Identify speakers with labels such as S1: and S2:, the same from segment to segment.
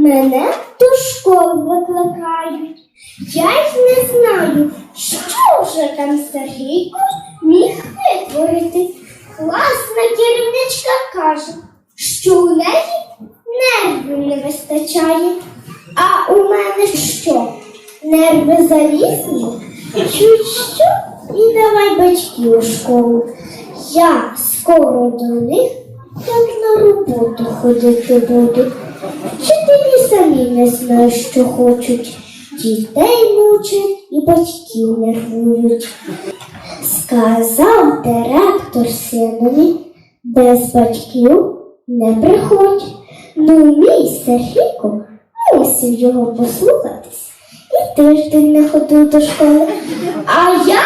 S1: Мене до школи викликають. Я й не знаю, що вже там Сергійко міг витворити. Класна керівничка каже, що у неї нервів не вистачає. А у мене що? Нерви залізні? Чуть що і давай батьків у школу. Я скоро до них як на роботу ходити буду. Самі не знають, що хочуть. Дітей мучать і батьків нервують. Сказав директор синові, без батьків не приходь. Ну, мій Сергійко мусив його послухатись. І тиждень не ходив до школи. А я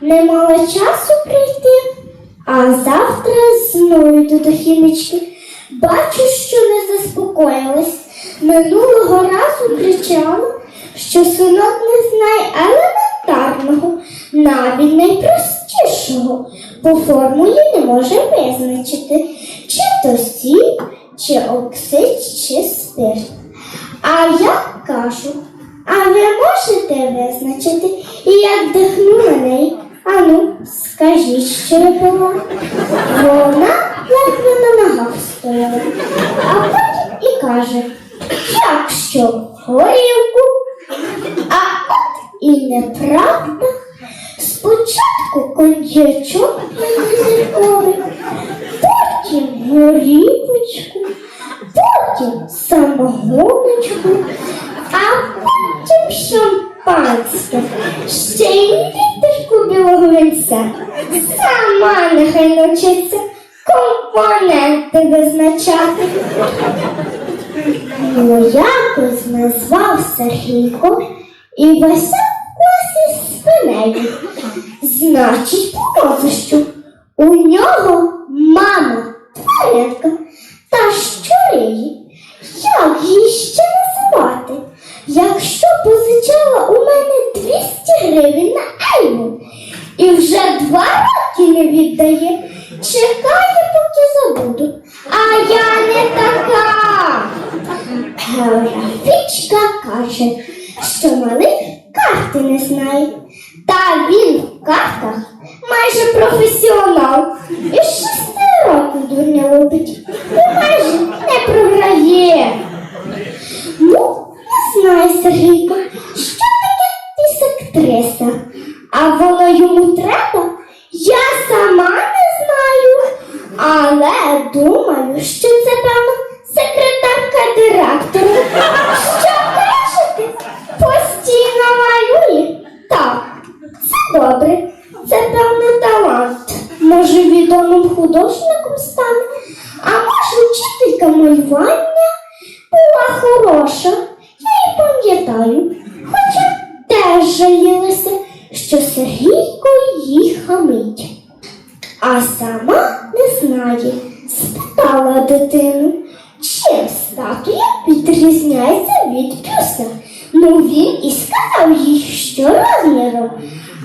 S1: не мала часу прийти. А завтра знову йду до хімічки. Бачу, що не заспокоїлась. Минулого разу кричала, що синок не знає елементарного, навіть найпростішого, бо формулі не може визначити, чи то сіль, чи оксид, чи спирт. А я кажу, а ви можете визначити, і як дихну на неї? Ану, скажіть, що я була. Вона ледве на ногах стояла, а потім і каже, як що, горілку? А от і неправда. Спочатку коньячок зірковий, потім горівочку, потім самогоночку, а потім шампанське, ще й літерку білого вінця. Сама нехай навчиться компоненти визначати. Ну, якось назвав Сергійко і Вася в класі спинею. Значить, по мозощу. У нього мама тваринка та її? Як її ще називати? Якщо позичала у мене 200 гривень на Ельму і вже два роки не віддає, чекає, поки забуду. А я не така. Географічка каже, що малих карти не знає. Та він в картах майже професіонал. І шести років дурня лупить. І майже не програє. Ну, не знаю, Сергійко, що таке дисектриса? А воно йому треба? Я сама не знаю. Але думаю, що це певно малювання була хороша. Я її пам'ятаю. Хоча теж жалілася, що Сергійко її хамить. А сама не знає, спитала дитину, чим статуя відрізняється від бюста. Ну він і сказав їй, що розміром,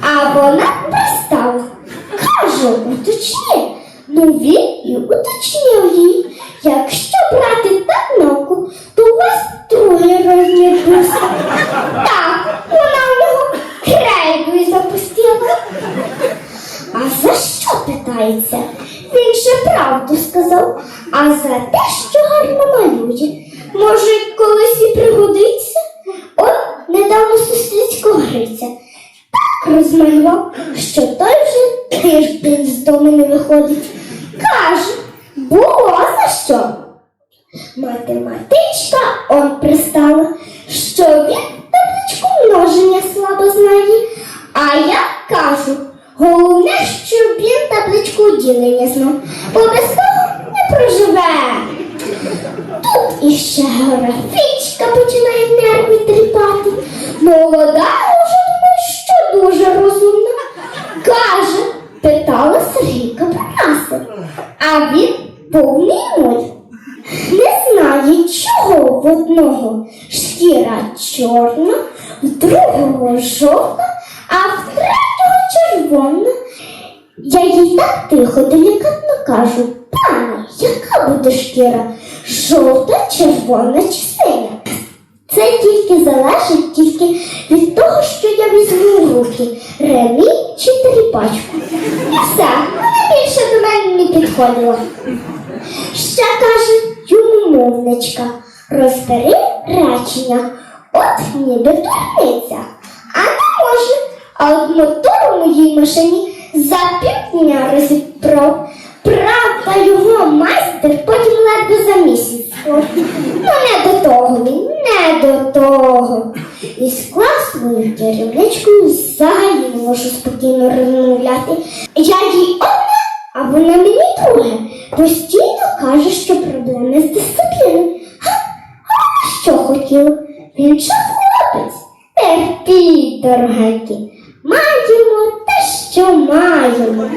S1: а вона пристала. Каже, уточні. Ну він і уточнив Так, вона в нього крейдою запустила. А за що питається? Він ще правду сказав, а за те, що гарно малює. Може, колись і пригодиться? От недавно сусідського Гриця так розмалював, що той вже тиждень з дому не виходить. Каже, було за що. Математичка он пристала, що він табличку множення слабо знає. А я кажу, головне, щоб він табличку ділення знав, бо без того не проживе. Тут іще географічка починає нерви тріпати. Молода вже думає, що дуже розумна. Каже, питала Сергійка про нас. А він повний нуль. Не знає, чого в одного шкіра чорна, в другого жовта, а в третього червона. Я їй так тихо, делікатно кажу, пане, яка буде шкіра? Жовта, червона чи синя? Це тільки залежить тільки від того, що я візьму в руки ремі чи тріпачку. І все, вона більше до мене не підходила. Ще каже йому мовничка, розбери речення, от ніби турниця, а не може, а от мотор у моїй машині за півдня розібрав. Правда, його майстер потім ледве за місяць. Ну, не до того він, не до того. І з класною керівничкою взагалі не можу спокійно розмовляти. Я їй одне, а вона мені друге. Постійно каже, що проблеми з дисципліною років. Він що хлопець? Терпіть, дорогенькі, маємо те, що маємо.